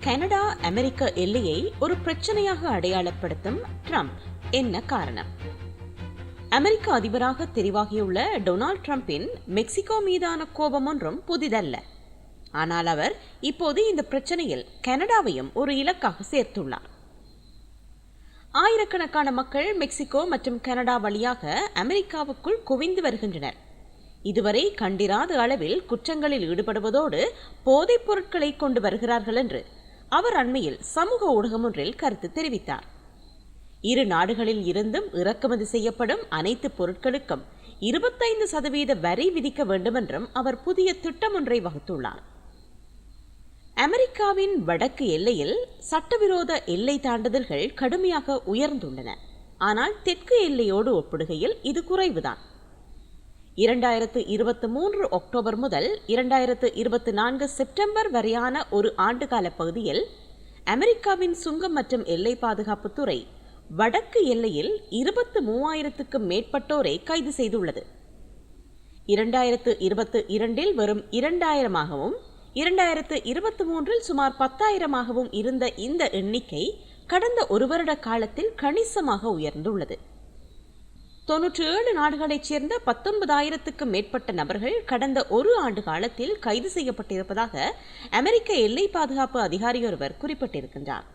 Canada அமெரிக்க எல்லையை ஒரு பிரச்சனையாக அடையாளப்படுத்தும் ட்ரம்ப். என்ன காரணம்? அமெரிக்க அதிபராக தெரிவாகியுள்ள டொனால்ட் ட்ரம்பின் மெக்சிகோ மீதான கோபம் ஒன்றும் புதிதல்ல. ஆனால் அவர் இப்போது இந்த பிரச்சனையில் கனடாவையும் ஒரு இலக்காக சேர்த்துள்ளார். ஆயிரக்கணக்கான மக்கள் மெக்சிகோ மற்றும் கனடா வழியாக அமெரிக்காவுக்குள் குவிந்து வருகின்றனர். இதுவரை கண்டிராத அளவில் குற்றங்களில் ஈடுபடுவதோடு போதைப் பொருட்களை கொண்டு வருகிறார்கள் என்று அவர் அண்மையில் சமூக ஊடகம் ஒன்றில் கருத்து தெரிவித்தார். இரு நாடுகளில் இருந்தும் இறக்குமதி செய்யப்படும் அனைத்து பொருட்களுக்கும் இருபத்தைந்து சதவீத வரி விதிக்க வேண்டுமென்றும் அவர் புதிய திட்டம் ஒன்றை வகுத்துள்ளார். அமெரிக்காவின் வடக்கு எல்லையில் சட்டவிரோத எல்லை தாண்டுதல்கள் கடுமையாக உயர்ந்துள்ளன. ஆனால் தெற்கு எல்லையோடு ஒப்பிடுகையில் இது குறைவுதான். இரண்டாயிரத்து இருபத்தி மூன்று அக்டோபர் முதல் இரண்டாயிரத்து இருபத்தி நான்கு செப்டம்பர் வரையான ஒரு ஆண்டுகால பகுதியில் அமெரிக்காவின் சுங்கம் மற்றும் எல்லை பாதுகாப்புத்துறை வடக்கு எல்லையில் இருபத்து மூவாயிரத்துக்கும் மேற்பட்டோரை கைது செய்துள்ளது. இரண்டாயிரத்து இருபத்து இரண்டில் வெறும் இரண்டாயிரமாகவும் இரண்டாயிரத்து இருபத்தி மூன்றில் சுமார் பத்தாயிரமாகவும் இருந்த இந்த எண்ணிக்கை கடந்த ஒரு வருட காலத்தில் கணிசமாக உயர்ந்துள்ளது. தொன்னூற்றி ஏழு நாடுகளைச் சேர்ந்த பத்தொன்பதாயிரத்துக்கும் மேற்பட்ட நபர்கள் கடந்த ஒரு ஆண்டு காலத்தில் கைது செய்யப்பட்டிருப்பதாக அமெரிக்க எல்லை பாதுகாப்பு அதிகாரி ஒருவர் குறிப்பிட்டிருக்கின்றார்.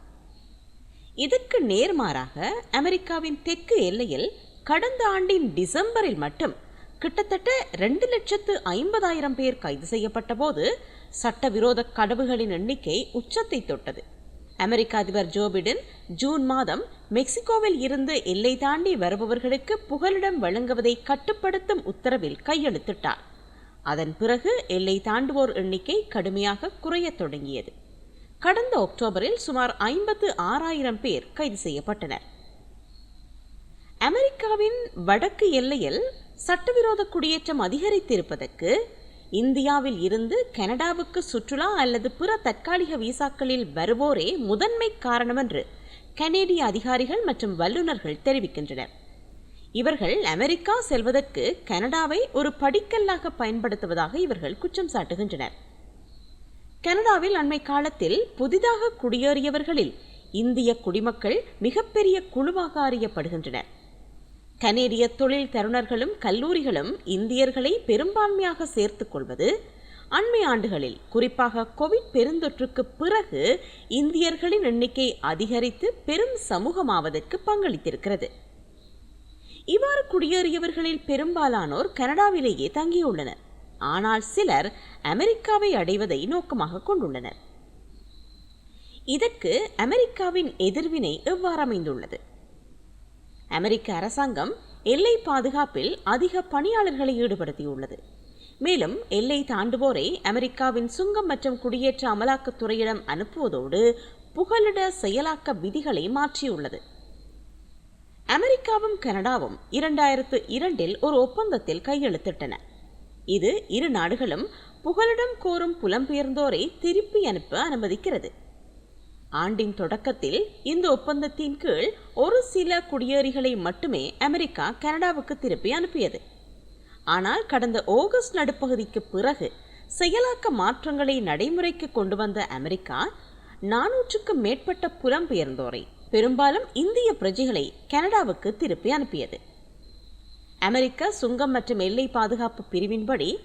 இதற்கு நேர்மாறாக அமெரிக்காவின் தெற்கு எல்லையில் கடந்த ஆண்டின் டிசம்பரில் மட்டும் கிட்டத்தட்ட ரெண்டு லட்சத்து ஐம்பதாயிரம் பேர் கைது செய்யப்பட்ட போது சட்டவிரோத கடவுகளின் எண்ணிக்கை உச்சத்தை தொட்டது. அமெரிக்க அதிபர் ஜோ பிடன் ஜூன் மாதம் மெக்சிகோவில் இருந்து எல்லை தாண்டி வருபவர்களுக்கு புகலிடம் வழங்குவதை கட்டுப்படுத்தும் உத்தரவில் கையெழுத்திட்டார். அதன் பிறகு எல்லை தாண்டுவோர் எண்ணிக்கை கடுமையாக குறையத் தொடங்கியது. கடந்த அக்டோபரில் சுமார் ஐம்பத்து ஆறாயிரம் பேர் கைது செய்யப்பட்டனர். அமெரிக்காவின் வடக்கு எல்லையில் சட்டவிரோத குடியேற்றம் அதிகரித்திருப்பதற்கு இந்தியாவில் இருந்து கனடாவுக்கு சுற்றுலா அல்லது பிற தற்காலிக விசாக்களில் வருவோரே முதன்மை காரணம் என்று கனேடிய அதிகாரிகள் மற்றும் வல்லுநர்கள் தெரிவிக்கின்றனர். இவர்கள் அமெரிக்கா செல்வதற்கு கனடாவை ஒரு படிக்கல்லாக பயன்படுத்துவதாக இவர்கள் குற்றம் சாட்டுகின்றனர். கனடாவில் அண்மை காலத்தில் புதிதாக குடியேறியவர்களில் இந்திய குடிமக்கள் மிகப்பெரிய குழுவாக அறியப்படுகின்றனர். கனேடிய தொழில் தருணர்களும் கல்லூரிகளும் இந்தியர்களை பெரும்பான்மையாக சேர்த்துக் கொள்வது அண்மை ஆண்டுகளில். குறிப்பாக கோவிட் பெருந்தொற்றுக்கு பிறகு இந்தியர்களின் எண்ணிக்கை அதிகரித்து பெரும் சமூகமாவதற்கு பங்களித்திருக்கிறது. இவ்வாறு குடியேறியவர்களில் பெரும்பாலானோர் கனடாவிலேயே தங்கியுள்ளனர். ஆனால் சிலர் அமெரிக்காவை அடைவதை நோக்கமாக கொண்டுள்ளனர். இதற்கு அமெரிக்காவின் எதிர்வினை எவ்வாறு அமைந்துள்ளது? அமெரிக்க அரசாங்கம் எல்லை பாதுகாப்பில் அதிக பணியாளர்களை ஈடுபடுத்தியுள்ளது. மேலும் எல்லை தாண்டுவோரை அமெரிக்காவின் சுங்கம் மற்றும் குடியேற்ற அமலாக்கத்துறையிடம் அனுப்புவதோடு புகலிட செயலாக்க விதிகளை மாற்றியுள்ளது. அமெரிக்காவும் கனடாவும் இரண்டாயிரத்து இரண்டில் ஒரு ஒப்பந்தத்தில் கையெழுத்திட்டன. இது இரு நாடுகளும் புகலிடம் கோரும் புலம்பெயர்ந்தோரை திருப்பி அனுப்ப அனுமதிக்கிறது. ஆண்டின் தொடக்கத்தில் இந்த ஒப்பந்தத்தின் கீழ் ஒரு சில குடியேறிகளை மட்டுமே அமெரிக்கா கனடாவுக்கு திருப்பி அனுப்பியது. ஆனால் கடந்த ஆகஸ்ட் நடுப்பகுதிக்கு பிறகு செயலாக்க மாற்றங்களை நடைமுறைக்கு கொண்டு வந்த அமெரிக்கா நானூற்றுக்கும் மேற்பட்ட புலம்பெயர்ந்தோரை பெரும்பாலும் இந்திய பிரஜைகளை கனடாவுக்கு திருப்பி அனுப்பியது. அமெரிக்க சுங்கம் மற்றும் எல்லை பாதுகாப்பு பிரிவின்படி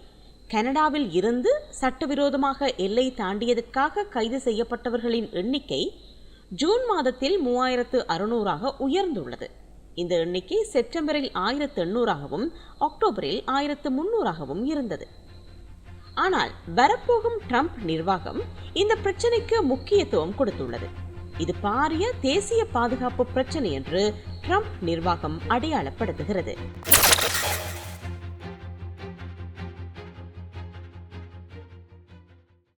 கனடாவில் இருந்து சட்டவிரோதமாக எல்லை தாண்டியதற்காக கைது செய்யப்பட்டவர்களின் எண்ணிக்கை ஜூன் மாதத்தில் மூவாயிரத்து அறுநூறாக உயர்ந்துள்ளது. இந்த எண்ணிக்கை செப்டம்பரில் ஆயிரத்து எண்ணூறாகவும் அக்டோபரில் ஆயிரத்து முன்னூறாகவும் இருந்தது. ஆனால் வரப்போகும் ட்ரம்ப் நிர்வாகம் இந்த பிரச்சனைக்கு முக்கியத்துவம் கொடுத்துள்ளது. இது பாரிய தேசிய பாதுகாப்பு பிரச்சனை என்று ட்ரம்ப் நிர்வாகம் அடையாளப்படுத்துகிறது.